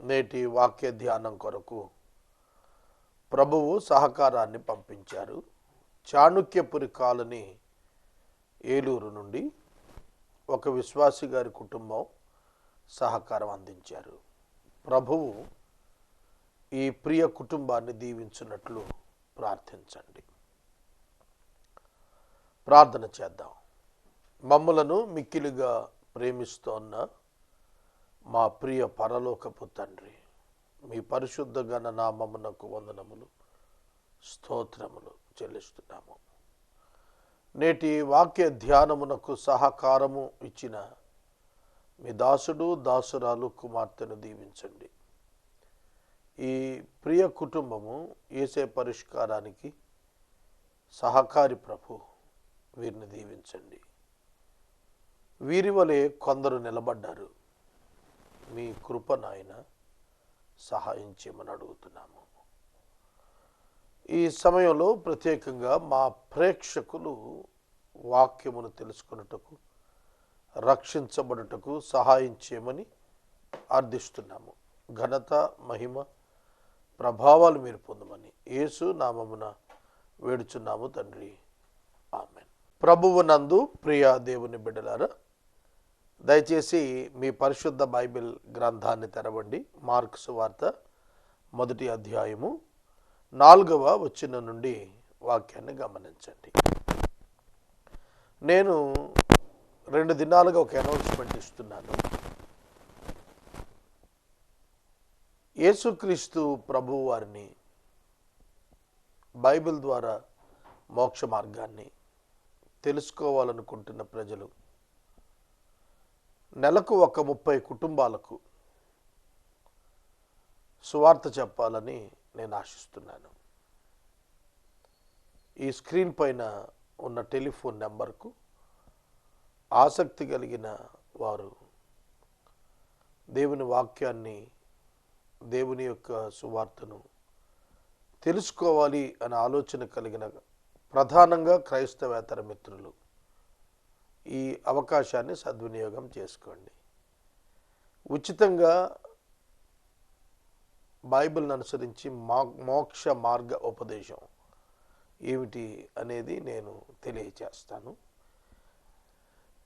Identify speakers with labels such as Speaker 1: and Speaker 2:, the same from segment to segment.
Speaker 1: నేటి వాక్య ధ్యానం కొరకు ప్రభువు సహకారాన్ని పంపించారు. చాణుక్యపురి కాలనీ ఏలూరు నుండి ఒక విశ్వాసి గారి కుటుంబం సహకారం అందించారు. ప్రభువు ఈ ప్రియ కుటుంబాన్ని దీవించినట్లు ప్రార్థించండి. ప్రార్థన చేద్దాం. మమ్మలను మిక్కిలిగా ప్రేమిస్తోన్న మా ప్రియ పరలోకపు తండ్రి మీ పరిశుద్ధ గణ నామమునకు వందనములు స్తోత్రములు చెల్లిస్తున్నాము. నేటి వాక్య ధ్యానమునకు సహకారము ఇచ్చిన మీ దాసుడు దాసురాలు కుమార్తెను దీవించండి. ఈ ప్రియ కుటుంబము ఏసే పరిష్కారానికి సహకారి ప్రభు వీరిని దీవించండి. వీరి వలె కొందరు నిలబడ్డారు. మీ కృప నాయన సహాయం చేయమని అడుగుతున్నాము. ఈ సమయంలో ప్రత్యేకంగా మా ప్రేక్షకులు వాక్యమును తెలుసుకొనుటకు రక్షించబడుటకు సహాయం చేయమని అర్థిస్తున్నాము. ఘనత మహిమ ప్రభావాలు మీరు పొందమని యేసు నామమున వేడుచున్నాము తండ్రి. ఆమెన్. ప్రభువు నందు ప్రియా దేవుని బిడ్డలారా దయచేసి మీ పరిశుద్ధ బైబిల్ గ్రంథాన్ని తెరవండి. మార్క్స్ వార్త మొదటి అధ్యాయము నాలుగవ వచ్చిన నుండి వాక్యాన్ని గమనించండి. నేను రెండు దినాలుగా ఒక అనౌన్స్మెంట్ ఇస్తున్నాను. యేసుక్రీస్తు ప్రభు వారిని బైబిల్ ద్వారా మోక్ష మార్గాన్ని తెలుసుకోవాలనుకుంటున్న ప్రజలు నెలకు ఒక ముప్పై కుటుంబాలకు సువార్త చెప్పాలని నేను ఆశిస్తున్నాను. ఈ స్క్రీన్ పైన ఉన్న టెలిఫోన్ నెంబర్కు ఆసక్తి కలిగిన వారు దేవుని వాక్యాన్ని దేవుని యొక్క సువార్తను తెలుసుకోవాలి అనే ఆలోచన కలిగిన ప్రధానంగా క్రైస్తవేతర మిత్రులు ఈ అవకాశాన్ని సద్వినియోగం చేసుకోండి. ఉచితంగా బైబిల్ని అనుసరించి మా మోక్ష మార్గ ఉపదేశం ఏమిటి అనేది నేను తెలియచేస్తాను.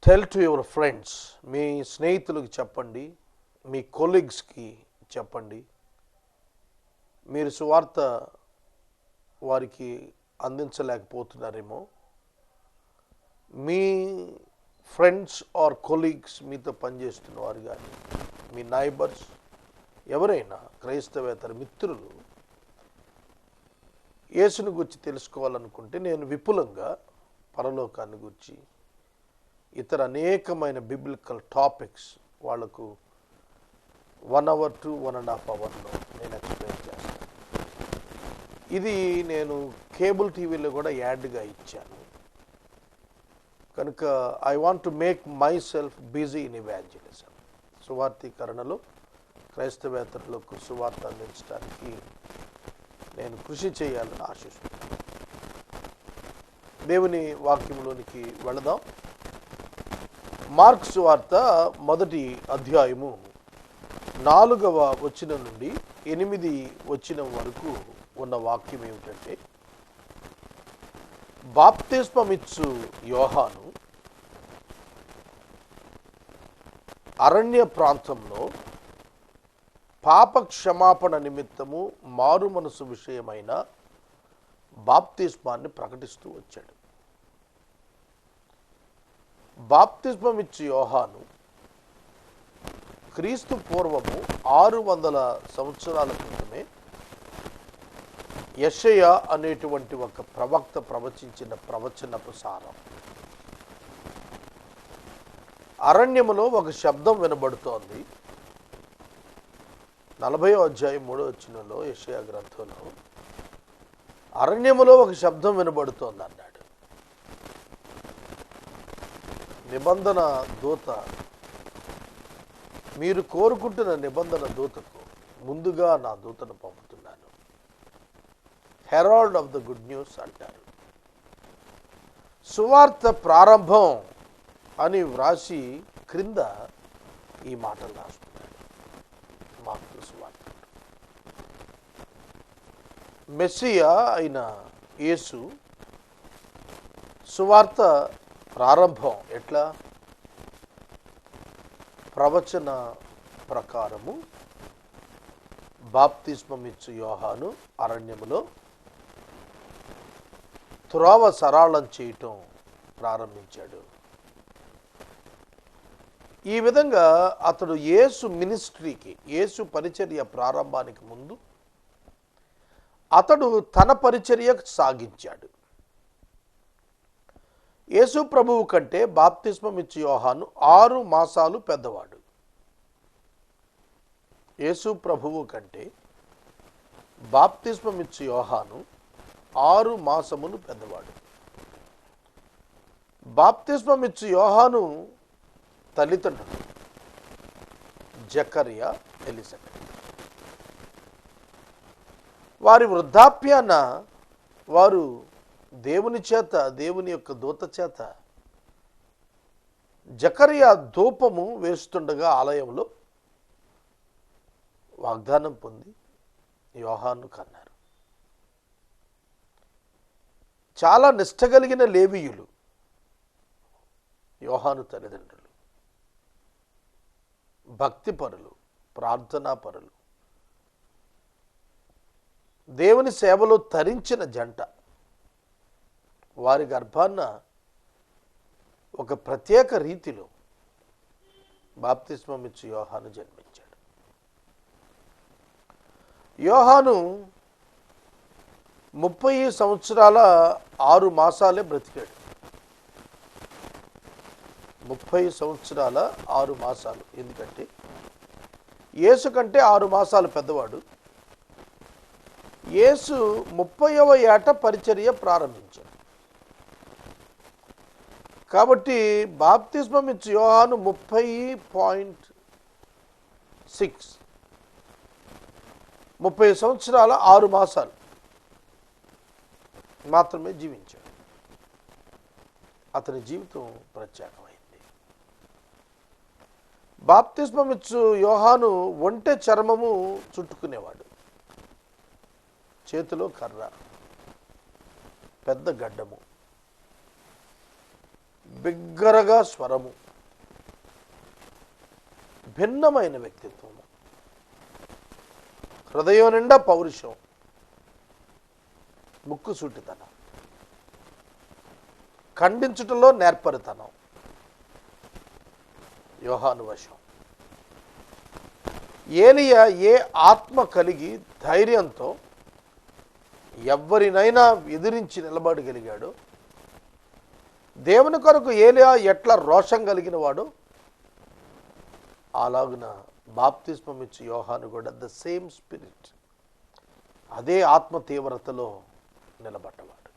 Speaker 1: టెల్ టు యువర్ ఫ్రెండ్స్ మీ స్నేహితులకు చెప్పండి మీ కొలీగ్స్కి చెప్పండి. మీరు సువార్త వారికి అందించలేకపోతున్నారేమో. మీ ఫ్రెండ్స్ ఆర్ కొలీగ్స్ మీతో పనిచేస్తున్న వారు కానీ మీ నైబర్స్ ఎవరైనా క్రైస్తవేతర మిత్రులు యేసుని గురించి తెలుసుకోవాలనుకుంటే నేను విపులంగా పరలోకాన్ని గురించి ఇతర అనేకమైన బిబ్లికల్ టాపిక్స్ వాళ్ళకు one hour to one and half అవర్లో నేను ఎక్స్ప్లెయిన్ చేస్తాను. ఇది నేను కేబుల్ టీవీలో కూడా యాడ్గా ఇచ్చాను. కనుక I want to make myself busy in evangelism సువార్థీకరణలో క్రైస్తవేతరులకు సువార్త అందించడానికి నేను కృషి చేయాలని ఆశిస్తున్నాను. దేవుని వాక్యంలోనికి వెళదాం. మార్క్స్ వార్త మొదటి అధ్యాయము నాలుగవ వచనం నుండి ఎనిమిది వచనం వరకు ఉన్న వాక్యం ఏమిటంటే బాప్తిస్మమిచ్చు యోహాను. అరణ్య ప్రాంతంలో పాప క్షమాపణ నిమిత్తము మారు మనసు విషయమైన బాప్తిస్మాన్ని ప్రకటిస్తూ వచ్చాడు. బాప్తిస్మం ఇచ్చి యోహాను క్రీస్తు పూర్వము ఆరు వందల సంవత్సరాల క్రితమే యషయ అనేటువంటి ఒక ప్రవక్త ప్రవచించిన ప్రవచనపు సారం. అరణ్యములో ఒక శబ్దం వినబడుతోంది. నలభై అధ్యాయం మూడో వచ్చినలో యషయ గ్రంథంలో అరణ్యములో ఒక శబ్దం వినబడుతోంది అన్నాడు. నిబంధన దూత మీరు కోరుకుంటున్న నిబంధన దూతకు ముందుగా నా దూతను పంపుతున్నాను. Herald of the good news అంటారు. సువార్త ప్రారంభం అని వ్రాసి క్రింద ఈ మాటలు రాస్తున్నాడు. మార్కు సువార్త. మెస్సియా అయిన యేసు సువార్త ప్రారంభం ఎట్లా? ప్రవచన ప్రకారము బాప్తిస్మమిచ్చు యోహాను అరణ్యములో త్రోవ సరాళం చేయటం ప్రారంభించాడు. ఈ విధంగా అతడు యేసు మినిస్ట్రీకి యేసు పరిచర్య ప్రారంభానికి ముందు అతడు తన పరిచర్య సాగించాడు. యేసు ప్రభువు కంటే బాప్తిస్మం ఇచ్చి యోహాను ఆరు మాసాలు పెద్దవాడు. యేసు ప్రభువు కంటే బాప్తిస్మం ఇచ్చి యోహాను ఆరు మాసములు పెద్దవాడు. బాప్తిస్మం ఇచ్చి యోహాను తల్లిదండ్రులు. Zachariah Elizabeth. వారి వృద్ధాప్యాన వారు దేవుని చేత దేవుని యొక్క దూత చేత జకరియా ధూపము వేస్తుండగా ఆలయంలో వాగ్దానం పొంది యోహాను కన్నారు చాలా నిష్ట కలిగిన లేవీయులు. యోహాను తల్లిదండ్రులు. భక్తిపరులు ప్రార్థనాపరులు దేవుని సేవలో తరించిన జంట. వారి గర్భాన్న ఒక ప్రత్యేక రీతిలో బాప్తిస్మం ఇచ్చి యోహాను జన్మించాడు. యోహాను ముప్పై సంవత్సరాల ఆరు మాసాలే బ్రతికాడు. ముప్పై సంవత్సరాల ఆరు మాసాలు. ఎందుకంటే యేసు కంటే ఆరు మాసాలు పెద్దవాడు. యేసు ముప్పైవ ఏట పరిచర్య ప్రారంభించాడు. కాబట్టి బాప్తిస్మం ఇచ్చి యోహాను ముప్పై పాయింట్ సిక్స్. ముప్పై సంవత్సరాల ఆరు మాసాలు. మాత్రమే జీవించాడు. అతని జీవితం ప్రత్యేకమైంది. బాప్తిస్మమిచ్చు యోహాను ఒంటె చర్మము చుట్టుకునేవాడు. చేతిలో కర్ర పెద్ద గడ్డము బిగ్గరగా స్వరము భిన్నమైన వ్యక్తిత్వము హృదయం నిండా పౌరుషం ముక్కు సూటితనం. ఖండించుటలో నేర్పరితనం. యోహాను వశం ఏలియా ఏ ఆత్మ కలిగి ధైర్యంతో ఎవరినైనా ఎదిరించి నిలబడగలిగాడు? దేవుని కొరకు ఏలియా ఎట్లా రోషం కలిగిన వాడు అలాగున బాప్తిస్మం ఇచ్చి యోహాను కూడా ద సేమ్ స్పిరిట్. అదే ఆత్మ తీవ్రతలో నిలబడ్డవాడు.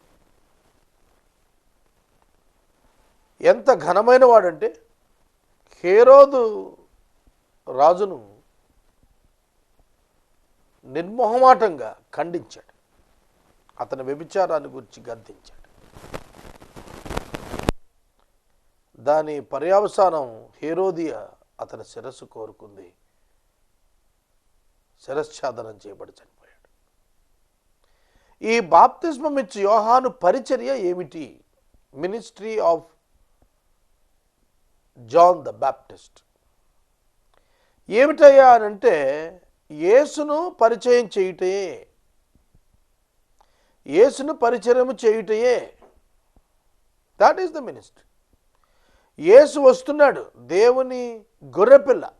Speaker 1: ఎంత ఘనమైన వాడంటే హేరోదు రాజును నిర్మోహమాటంగా ఖండించాడు. అతని వ్యభిచారాన్ని గురించి గద్దించాడు. దాని పర్యావసానం హేరోదియ అతని శిరస్సు కోరుకుంది. శిరశ్ఛాదనం చేయబడచండి ఈ బాప్తిస్మం ఇచ్చి యోహాను పరిచర్య ఏమిటి? Ministry of John the Baptist ఏమిటయ్యా అని అంటే యేసును పరిచయం చేయుటయే. యేసును పరిచయము చేయుటయే. That is the ministry Yesu వస్తున్నాడు దేవుని గొర్రెపిల్ల.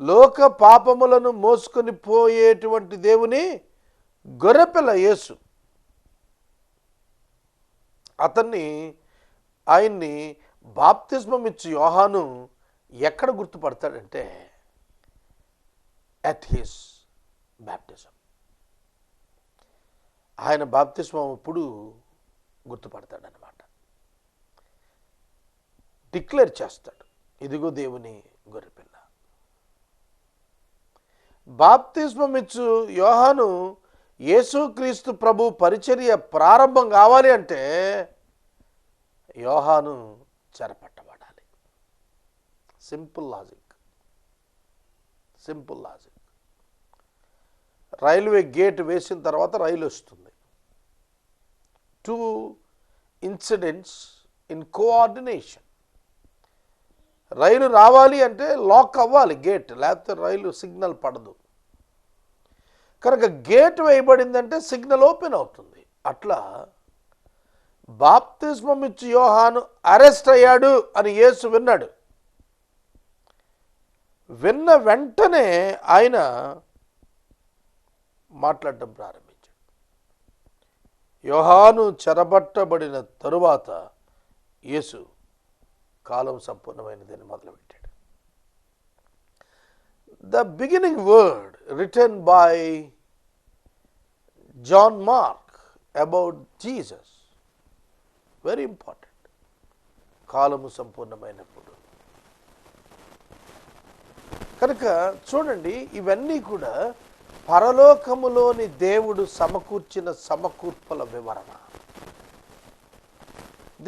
Speaker 1: లోక పాపములను మోసుకొని పోయేటువంటి దేవుని గొర్రెపిల్ల యేసు అతన్ని ఆయన్ని బాప్తిస్మం ఇచ్చి యోహాను ఎక్కడ గుర్తుపడతాడంటే అట్ హిస్ బ్యాప్టిజం ఆయన బాప్తిస్మం అప్పుడు గుర్తుపడతాడనమాట డిక్లేర్ చేస్తాడు ఇదిగో దేవుని గొర్రెపిల్ల. బాప్తిస్మం ఇచ్చు యోహాను యేసుక్రీస్తు ప్రభు పరిచర్య ప్రారంభం కావాలి అంటే యోహాను చెరపట్టబడాలి. Simple logic. Simple logic. Railway gate వేసిన తర్వాత రైలు వస్తుంది. టూ ఇన్సిడెంట్స్ ఇన్ కోఆర్డినేషన్ రైలు రావాలి అంటే లాక్ అవ్వాలి గేట్ లేకపోతే రైలు సిగ్నల్ పడదు. కనుక గేట్ వేయబడిందంటే సిగ్నల్ ఓపెన్ అవుతుంది. అట్లా బాప్తిస్మం ఇచ్చి యోహాను అరెస్ట్ అయ్యాడు అని యేసు విన్నాడు. విన్న వెంటనే ఆయన మాట్లాడటం ప్రారంభించాడు. యోహాను చెరబట్టబడిన తరువాత యేసు కాలం సంపూర్ణమైనదని మొదలుపెట్టాడు. The beginning word return by John Mark about Jesus very important కాలము సంపూర్ణమైనప్పుడు. కనుక చూడండి ఇవన్నీ కూడా పరలోకములోని దేవుడు సమకూర్చిన సమకూర్పుల వివరణ.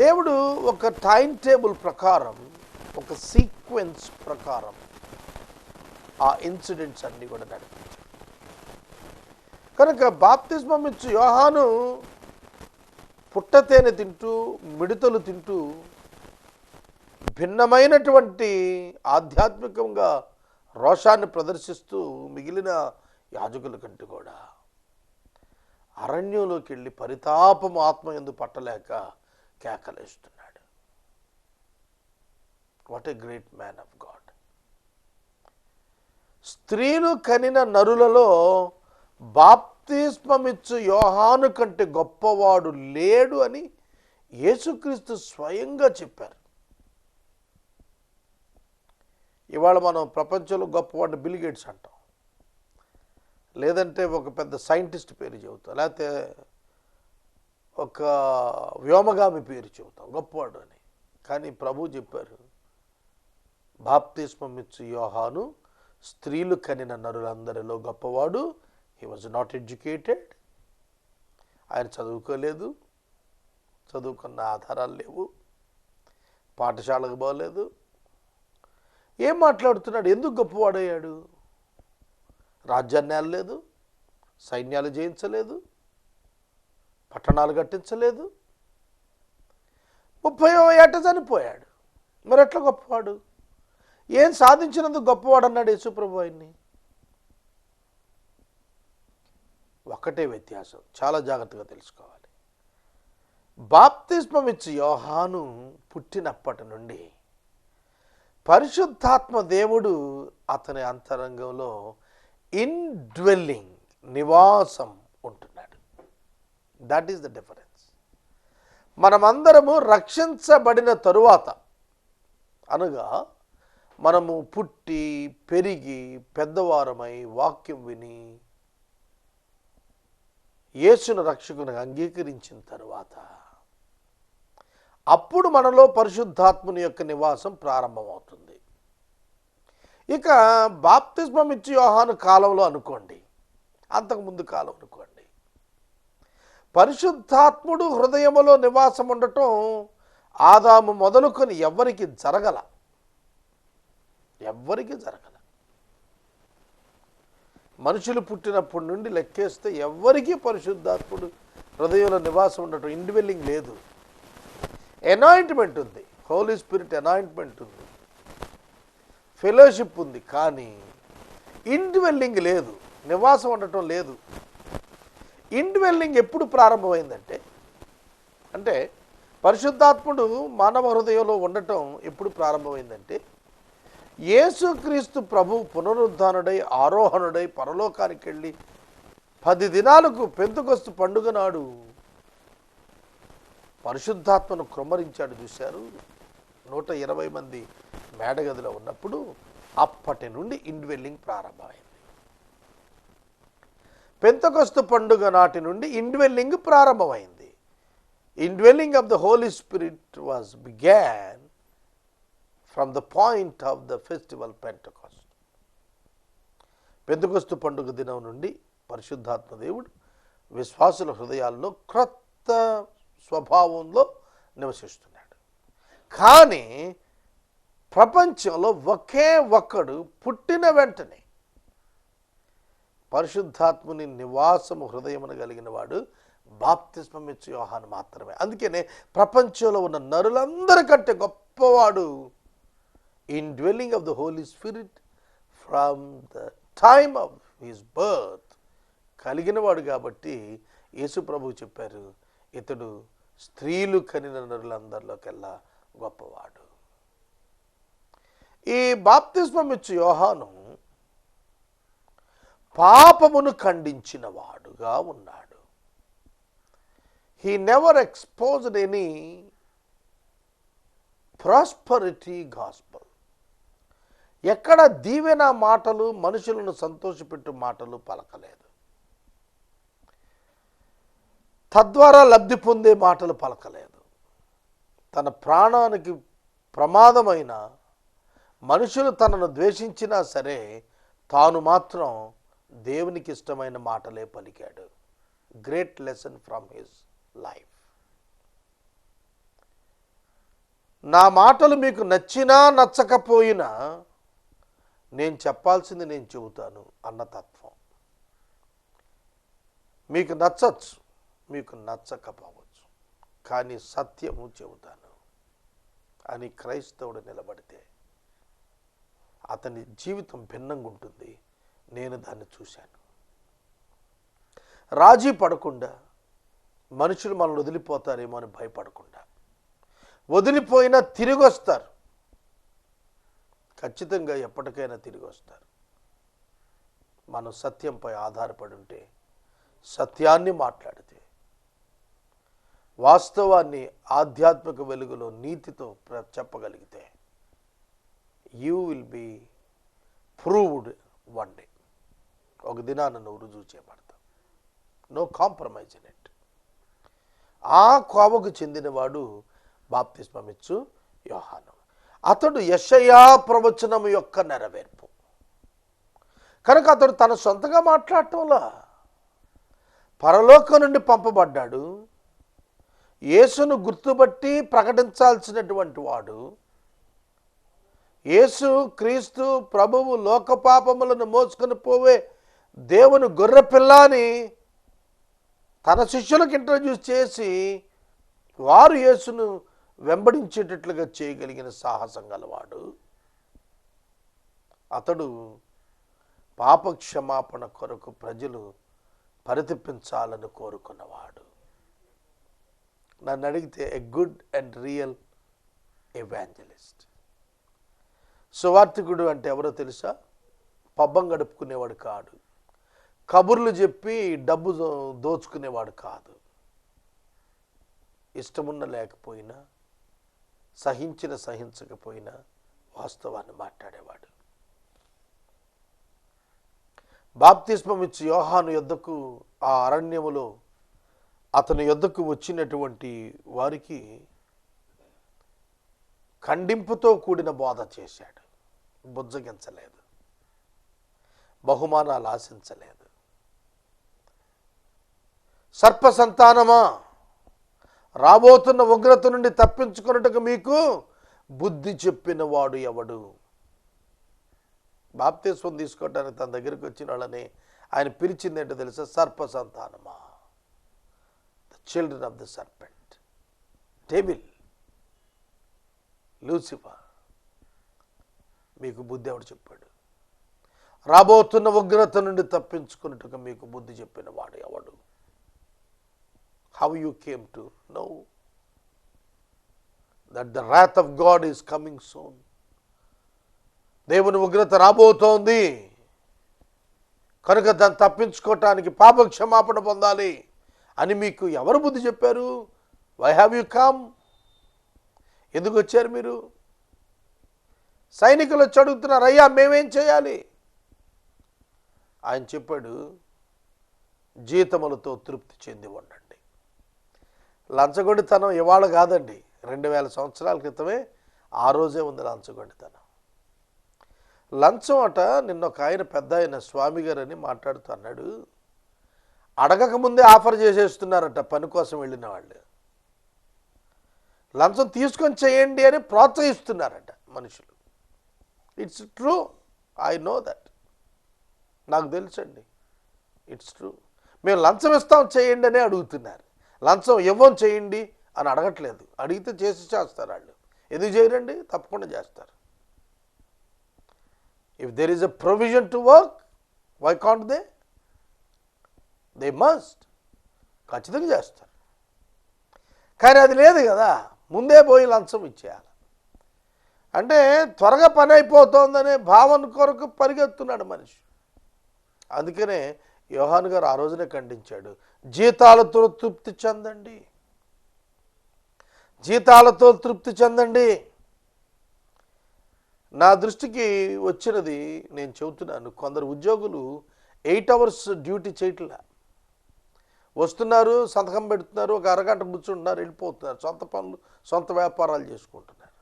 Speaker 1: దేవుడు ఒక టైం టేబుల్ ప్రకారం ఒక సీక్వెన్స్ ప్రకారం ఆ ఇన్సిడెంట్స్ అన్నీ కూడా నడిపించారు కనుక బాప్తిస్మం ఇచ్చు యోహాను పుట్టతేనె తింటూ మిడతలు తింటూ భిన్నమైనటువంటి ఆధ్యాత్మికంగా రోషాన్ని ప్రదర్శిస్తూ మిగిలిన యాజకుల కంటే కూడా. అరణ్యంలోకి వెళ్ళి పరితాపం ఆత్మ ఎందు పట్టలేక కేకలేస్తున్నాడు. What a great man of God స్త్రీలు కనిన నరులలో బాప్తిస్మమిచ్చు యోహాను కంటే గొప్పవాడు లేడు అని యేసుక్రీస్తు స్వయంగా చెప్పారు. ఇవాళ మనం ప్రపంచంలో గొప్పవాడిని బిల్ గేట్స్ అంటాం. లేదంటే ఒక పెద్ద సైంటిస్ట్ పేరు చెబుతాం. లేకపోతే ఒక వ్యోమగామి పేరు చెబుతాం. గొప్పవాడు అని కానీ ప్రభు చెప్పారు బాప్తిస్మమిచ్చు యోహాను స్త్రీలు కనిన నరులందరిలో గొప్పవాడు హీ వాజ్ నాట్ ఎడ్యుకేటెడ్ ఆయన చదువుకోలేదు. చదువుకున్న ఆధారాలు లేవు. పాఠశాలకు పోలేదు. ఏం మాట్లాడుతున్నాడు? ఎందుకు గొప్పవాడయ్యాడు? రాజ్యాన్ని లేదు సైన్యాలు జయించలేదు. పట్టణాలు కట్టించలేదు. ముప్పై ఏట చనిపోయాడు. మరి ఎట్లా గొప్పవాడు? ఏం సాధించినందుకు గొప్పవాడు అన్నాడు యేసుప్రభు ఆయన్ని? ఒకటే వ్యత్యాసం. చాలా జాగ్రత్తగా తెలుసుకోవాలి. బాప్తిస్మం ఇచ్చి యోహాను పుట్టినప్పటి నుండి పరిశుద్ధాత్మ దేవుడు అతని అంతరంగంలో ఇన్ డ్వెల్లింగ్ నివాసం ఉంటున్నాడు. దట్ ఈస్ ద డిఫరెన్స్ మనమందరము రక్షించబడిన తరువాత అనగా మనము పుట్టి పెరిగి పెద్దవారమై వాక్యం విని యేసును రక్షకుని అంగీకరించిన తరువాత అప్పుడు మనలో పరిశుద్ధాత్ముని యొక్క నివాసం ప్రారంభమవుతుంది. ఇక బాప్తిస్మం ఇచ్చి యోహాను కాలంలో అనుకోండి అంతకుముందు కాలం అనుకోండి. పరిశుద్ధాత్ముడు హృదయములో నివాసం ఉండటం ఆదాము మొదలుకొని ఎవ్వరికి జరగల ఎవ్వరికి జరగల. మనుషులు పుట్టినప్పటి నుండి లెక్కేస్తే ఎవ్వరికీ పరిశుద్ధాత్ముడు హృదయంలో నివాసం ఉండటం ఇండివెల్లింగ్ లేదు. అనాయింట్మెంట్ ఉంది. హోలీ స్పిరిట్ అనాయింట్మెంట్ ఉంది. ఫెలోషిప్ ఉంది. కానీ ఇండివెల్లింగ్ లేదు. నివాసం ఉండటం లేదు. ఇండివెల్లింగ్ ఎప్పుడు ప్రారంభమైందంటే అంటే పరిశుద్ధాత్ముడు మానవ హృదయంలో ఉండటం ఎప్పుడు ప్రారంభమైందంటే యేసుక్రీస్తు ప్రభు పునరుద్ధానుడై ఆరోహణుడై పరలోకానికి వెళ్ళి పది దినాలకు పెంతుకొస్తు పండుగ నాడు పరిశుద్ధాత్మను కృమ్మరించాడు చూశారు. నూట ఇరవై మంది మేడగదిలో ఉన్నప్పుడు అప్పటి నుండి ఇండ్వెల్లింగ్ ప్రారంభమైంది. పెంతకొస్తు పండుగ నాటి నుండి ఇండ్వెల్లింగ్ ప్రారంభమైంది. Indwelling of the Holy Spirit was began from the point of the festival Pentecost Pentecost పండుగ దినం నుండి పరిశుద్ధాత్మ దేవుడు విశ్వాసుల హృదయాల్లో క్రొత్త స్వభావంలో నివసిస్తున్నాడు. కానీ ప్రపంచంలో ఒకే ఒక్కడు పుట్టిన వెంటనే పరిశుద్ధాత్ముని నివాసము హృదయమును కలిగిన వాడు బాప్తిస్మం యోహాను మాత్రమే. అందుకనే ప్రపంచంలో ఉన్న నరులందరికంటే గొప్పవాడు indwelling of of the Holy Spirit the the of of his birth కలిగినవాడు కాబట్టి యేసు ప్రభు చెప్పారు ఇతడు స్త్రీలు కనిన నరులందరిలోకెల్లా గొప్పవాడు. ఈ బాప్తిస్మం ఇచ్చు యోహాను పాపమును ఖండించిన వాడుగా ఉన్నాడు. He never exposed any prosperity gospel ఎక్కడ దీవెన మాటలు మనుషులను సంతోషపెట్టు మాటలు పలకలేదు. తద్వారా లబ్ధి పొందే మాటలు పలకలేదు. తన ప్రాణానికి ప్రమాదమైన మనుషులు తనను ద్వేషించినా సరే తాను మాత్రం దేవునికి ఇష్టమైన మాటలే పలికాడు. Great lesson from his life నా మాటలు మీకు నచ్చినా నచ్చకపోయినా నేను చెప్పాల్సింది నేను చెబుతాను అన్న తత్వం. మీకు నచ్చచ్చు మీకు నచ్చకపోవచ్చు కానీ సత్యము చెబుతాను. అని క్రైస్తవుడు నిలబడితే అతని జీవితం భిన్నంగా ఉంటుంది. నేను దాన్ని చూశాను. రాజీ పడకుండా మనుషులు మనల్ని వదిలిపోతారేమో అని భయపడకుండా. వదిలిపోయినా తిరిగి వస్తారు. ఖచ్చితంగా ఎప్పటికైనా తిరిగి వస్తారు. మనం సత్యంపై ఆధారపడి ఉంటే సత్యాన్ని మాట్లాడితే వాస్తవాన్ని ఆధ్యాత్మిక వెలుగులో నీతితో చెప్పగలిగితే you will be proved one day ఒక దినాన నువ్వు రుజువు చేయబడతావు. నో కాంప్రమైజ్ ఇన్ ఇట్ ఆ కోవకు చెందినవాడు బాప్తిస్మమిచ్చు యోహాను. అతడు యషయా ప్రవచనము యొక్క నెరవేర్పు. కనుక అతడు తన సొంతగా మాట్లాడటంలా. పరలోకం నుండి పంపబడ్డాడు. యేసును గుర్తుపట్టి ప్రకటించాల్సినటువంటి వాడు. యేసు క్రీస్తు ప్రభువు లోకపాపములను మోసుకొని పోవే దేవుని గొర్రె పిల్లని తన శిష్యులకు ఇంట్రడ్యూస్ చేసి వారు యేసును వెంబడించేటట్లుగా చేయగలిగిన సాహసం గలవాడు. అతడు పాప క్షమాపణ కొరకు ప్రజలు పరితపించాలని కోరుకున్నవాడు. నన్ను అడిగితే a good and real evangelist సువార్థికుడు అంటే ఎవరో తెలుసా? పబ్బం గడుపుకునేవాడు కాడు. కబుర్లు చెప్పి డబ్బు దోచుకునేవాడు కాదు. ఇష్టమున్న లేకపోయినా సహించిన సహించకపోయినా వాస్తవాన్ని మాట్లాడేవాడు. బాప్తిస్మం ఇచ్చి యోహాను యొద్దకు ఆ అరణ్యములో అతని యొద్దకు వచ్చినటువంటి వారికి ఖండింపుతో కూడిన బోధ చేశాడు. బుజ్జగించలేదు. బహుమానాలు ఆశించలేదు. సర్ప సంతానమా? రాబోతున్న ఉగ్రత నుండి తప్పించుకున్నట్టుకు మీకు బుద్ధి చెప్పిన వాడు ఎవడు? బాప్తీస్వం తీసుకోవడానికి తన దగ్గరికి వచ్చిన వాళ్ళని ఆయన పిలిచింది ఏంటో తెలుసా? సర్ప సంతానమా the children of the serpent table లూసిఫా మీకు బుద్ధి ఎవడు చెప్పాడు? రాబోతున్న ఉగ్రత నుండి తప్పించుకున్నట్టుగా మీకు బుద్ధి చెప్పిన వాడు ఎవడు? How you came to know that the wrath of God is coming soon దేవుని ఉగ్రత రాబోతోంది. కనుక దాన్ని తప్పించుకోవటానికి పాప క్షమాపణ పొందాలి అని మీకు ఎవరు బుద్ధి చెప్పారు? వై హ్యావ్ యు కమ్ ఎందుకు వచ్చారు మీరు? సైనికులు వచ్చి అడుగుతున్నారు అయ్యా మేమేం చేయాలి? ఆయన చెప్పాడు జీతములతో తృప్తి చెంది ఉండండి. లంచగొండితనం ఇవాళ కాదండి. రెండు వేల సంవత్సరాల క్రితమే ఆ రోజే ఉంది లంచగొండితనం. లంచం అట నిన్న ఒక ఆయన పెద్ద ఆయన స్వామి గారని మాట్లాడుతూ అన్నాడు అడగక ముందే ఆఫర్ చేసేస్తున్నారట పని కోసం వెళ్ళిన వాళ్ళు. లంచం తీసుకొని చేయండి అని ప్రోత్సహిస్తున్నారట మనుషులు. It's true I know that నాకు తెలుసండి. ఇట్స్ ట్రూ మేము లంచం ఇస్తాం చేయండి అని అడుగుతున్నారు. లంచం ఇవ్వం చేయండి అని అడగట్లేదు. అడిగితే చేసి చేస్తారు వాళ్ళు. ఎందుకు చేయరండి? తప్పకుండా చేస్తారు. If there is a provision to work why can't they they must ఖచ్చితంగా చేస్తారు. కానీ అది లేదు కదా. ముందే పోయి లంచం ఇచ్చేయాలి. అంటే త్వరగా పని అయిపోతుందనే భావన కొరకు పరిగెత్తున్నాడు మనిషి. అందుకనే యోహాన్ గారు ఆ రోజునే ఖండించాడు జీతాలతో తృప్తి చెందండి. జీతాలతో తృప్తి చెందండి. నా దృష్టికి వచ్చినది నేను చెబుతున్నాను కొందరు ఉద్యోగులు ఎయిట్ అవర్స్ డ్యూటీ చేయట్లా. వస్తున్నారు సంతకం పెడుతున్నారు ఒక అరగంట కూర్చుంటున్నారు వెళ్ళిపోతున్నారు సొంత పనులు సొంత వ్యాపారాలు చేసుకుంటున్నారు.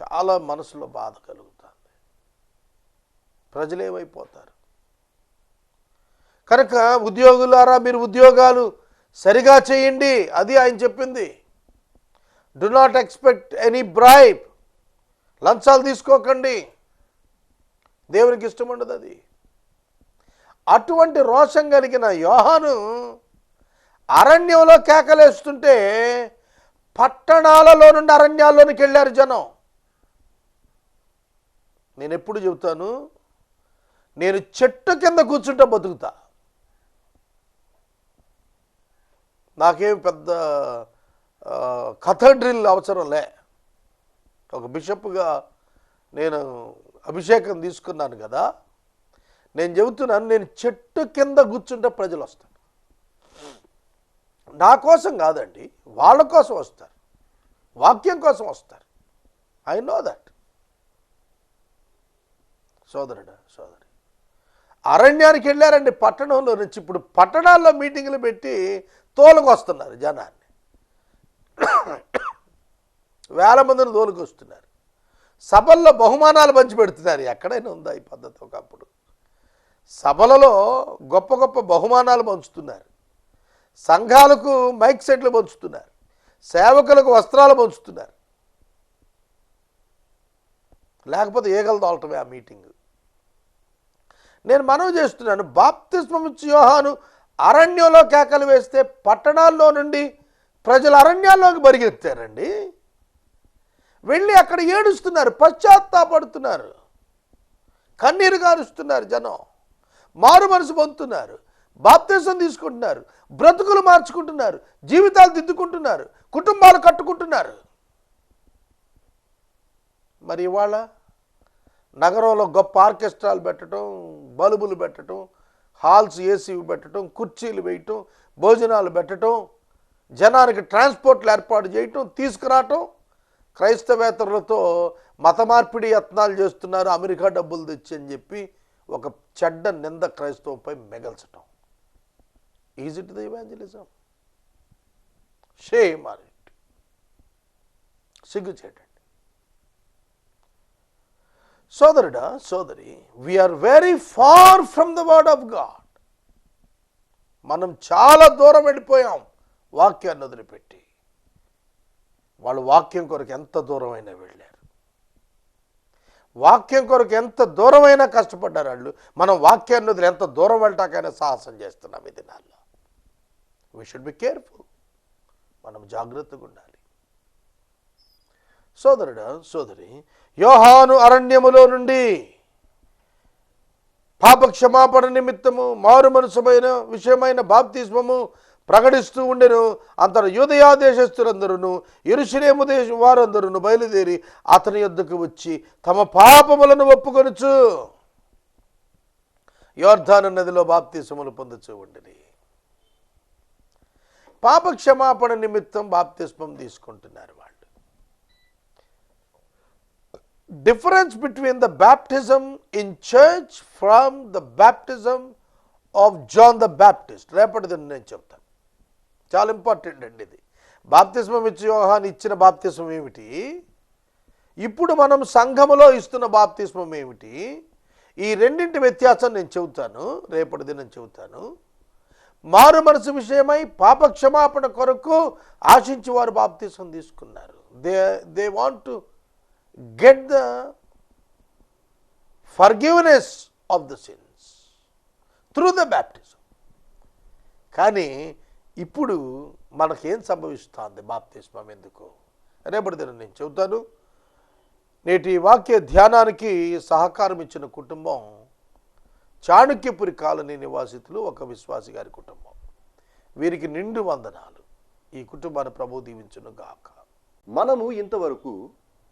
Speaker 1: చాలా మనసులో బాధ కలుగుతుంది. ప్రజలేమైపోతారు? కనుక ఉద్యోగులారా మీరు ఉద్యోగాలు సరిగా చేయండి అది ఆయన చెప్పింది. Do not expect any bribe లంచాలు తీసుకోకండి. దేవునికి ఇష్టం ఉండదు అది. అటువంటి రోషం కలిగిన యోహాను అరణ్యంలో కేకలేస్తుంటే పట్టణాలలో నుండి అరణ్యాల్లోనికి వెళ్ళారు జనం. నేను ఎప్పుడు చెబుతాను? నేను చెట్టు కింద కూర్చుంటా బతుకుతా. నాకేం పెద్ద కథడ్రిల్ అవసరం లే. ఒక బిషప్గా నేను అభిషేకం తీసుకున్నాను కదా నేను చెబుతున్నాను నేను చెట్టు కింద కూర్చుంటే ప్రజలు వస్తారు నా కోసం కాదండి వాళ్ళ కోసం వస్తారు. వాక్యం కోసం వస్తారు. ఐ నో దట్ సోదరుడు సోదరి. అరణ్యానికి వెళ్ళారండి పట్టణంలో నుంచి. ఇప్పుడు పట్టణాల్లో మీటింగ్లు పెట్టి తోలుకొస్తున్నారు జనాన్ని. వేల మందిని తోలుకొస్తున్నారు. సభల్లో బహుమానాలు పంచిపెడుతున్నారు ఎక్కడైనా ఉందా ఈ పద్ధతి ఒకప్పుడు? సభలలో గొప్ప గొప్ప బహుమానాలు పంచుతున్నారు. సంఘాలకు మైక్ సెట్లు పంచుతున్నారు. సేవకులకు వస్త్రాలు పంచుతున్నారు. లేకపోతే ఏగలు తోలటమే ఆ మీటింగ్. నేను మనవి చేస్తున్నాను బాప్తిస్మం యోహాను అరణ్యంలో కేకలు వేస్తే పట్టణాల్లో నుండి ప్రజలు అరణ్యాల్లోకి పరిగెత్తారండి వెళ్ళి అక్కడ ఏడుస్తున్నారు పశ్చాత్తాపడుతున్నారు. కన్నీరు గారుస్తున్నారు జనం. మారు మనసు పొందుతున్నారు. బాప్తీసం తీసుకుంటున్నారు. బ్రతుకులు మార్చుకుంటున్నారు. జీవితాలు దిద్దుకుంటున్నారు. కుటుంబాలు కట్టుకుంటున్నారు. మరి ఇవాళ నగరంలో గొప్ప ఆర్కెస్ట్రాలు పెట్టడం బల్బులు పెట్టడం హాల్స్ ఏసీ పెట్టడం కుర్చీలు వేయటం భోజనాలు పెట్టడం జనానికి ట్రాన్స్పోర్ట్లు ఏర్పాటు చేయటం తీసుకురావటం. క్రైస్తవేతరులతో మత మార్పిడి యత్నాలు చేస్తున్నారు అమెరికా డబ్బులు తెచ్చి అని చెప్పి ఒక చెడ్డ నింద క్రైస్తవంపై మిగల్చటం. Is it the evangelism shame or it సిగ్గుచేటండి సోదరుడా సోదరి we are very far from the word of God మనం చాలా దూరం వెళ్ళిపోయాం వాక్యాన్ని వదిలిపెట్టి. వాళ్ళు వాక్యం కొరకు ఎంత దూరమైనా వెళ్ళారు. వాక్యం కొరకు ఎంత దూరమైనా కష్టపడ్డారు వాళ్ళు. మనం వాక్యాన్ని వదిలి ఎంత దూరం వెళ్ళటాకైనా సాహసం చేస్తున్నాం ఈ దినాల్లో. వీ షుడ్ బి కేర్ఫుల్ మనం జాగ్రత్తగా ఉండాలి. సోదరుడా సోదరి యోహాను అరణ్యములో నుండి పాప క్షమాపణ నిమిత్తము మారు మనసుమైన విషయమైన బాప్తిస్మము ప్రకటిస్తూ ఉండెను. అంతట యూదయా దేశస్థులందరూ ఎరుషులేము దేశ వారందరూ బయలుదేరి అతని యొద్దకు వచ్చి తమ పాపములను ఒప్పుకొనుచు యోర్ధాను నదిలో బాప్తిసములు పొందుచూ ఉండిరి. పాప క్షమాపణ నిమిత్తం బాప్తిస్మం తీసుకుంటున్నారు difference difference between the baptism in church from the baptism of John the Baptist రేపటిది నేను చెప్తాను. చాలా ఇంపార్టెంట్ అండి ఇది. బాప్తిస్మం ఇచ్చి యోహాన్ ఇచ్చిన బాప్తిస్మం ఏమిటి? ఇప్పుడు మనం సంఘములో ఇస్తున్న బాప్తిస్మం ఏమిటి? ఈ రెండింటి వ్యత్యాసం నేను చెబుతాను. రేపటి దినం చెబుతాను. మారు మనసు విషయమై పాప క్షమాపణ కొరకు ఆశించి వారు బాప్తిజం తీసుకున్నారు. They they want to get the forgiveness of the sins through the baptism కానీ ఇప్పుడు మనకేం సంభవిస్తుంది బాప్తిస్మం ఎందుకు? రేపటి దిన నేను చెబుతాను. నేటి వాక్య ధ్యానానికి సహకారం ఇచ్చిన కుటుంబం చాణుక్యపురి కాలనీ నివాసితులు ఒక విశ్వాసి గారి కుటుంబం. వీరికి నిండు వందనాలు. ఈ కుటుంబాన్ని ప్రభు దీవించును గాక
Speaker 2: మనము ఇంతవరకు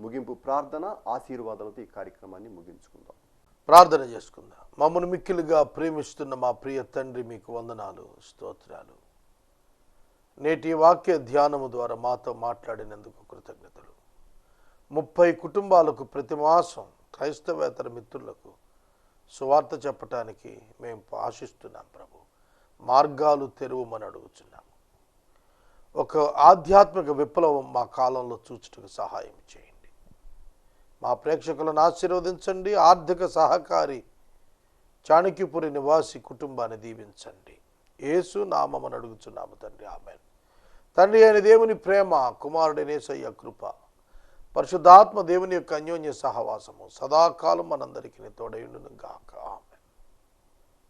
Speaker 2: ముగింపు ప్రార్థన ఆశీర్వాదాలతో ఈ కార్యక్రమాన్ని ముగించుకుందాం.
Speaker 1: ప్రార్థన చేసుకుందాం. మమ్మల్ని మిక్కిలుగా ప్రేమిస్తున్న మా ప్రియ తండ్రి మీకు వందనాలు స్తోత్రాలు. నేటి వాక్య ధ్యానము ద్వారా మాతో మాట్లాడినందుకు కృతజ్ఞతలు. ముప్పై కుటుంబాలకు ప్రతి మాసం క్రైస్తవేతర మిత్రులకు సువార్త చెప్పటానికి మేము ఆశిస్తున్నాం ప్రభు. మార్గాలు తెరువమని అడుగుతున్నాము ఒక ఆధ్యాత్మిక విప్లవం మా కాలంలో చూచుటకు సహాయం చేయండి. మా ప్రేక్షకులను ఆశీర్వదించండి ఆర్థిక సహకారి చాణక్యపురి నివాసి కుటుంబాన్ని దీవించండి. యేసు నామమని అడుగుచున్నాము తండ్రి ఆమె తండ్రి అయిన దేవుని ప్రేమ కుమారుడనేసయ్య కృప పరిశుద్ధాత్మ దేవుని యొక్క అన్యోన్య సహవాసము సదాకాలం మనందరికీ తోడయుండును గాక ఆమె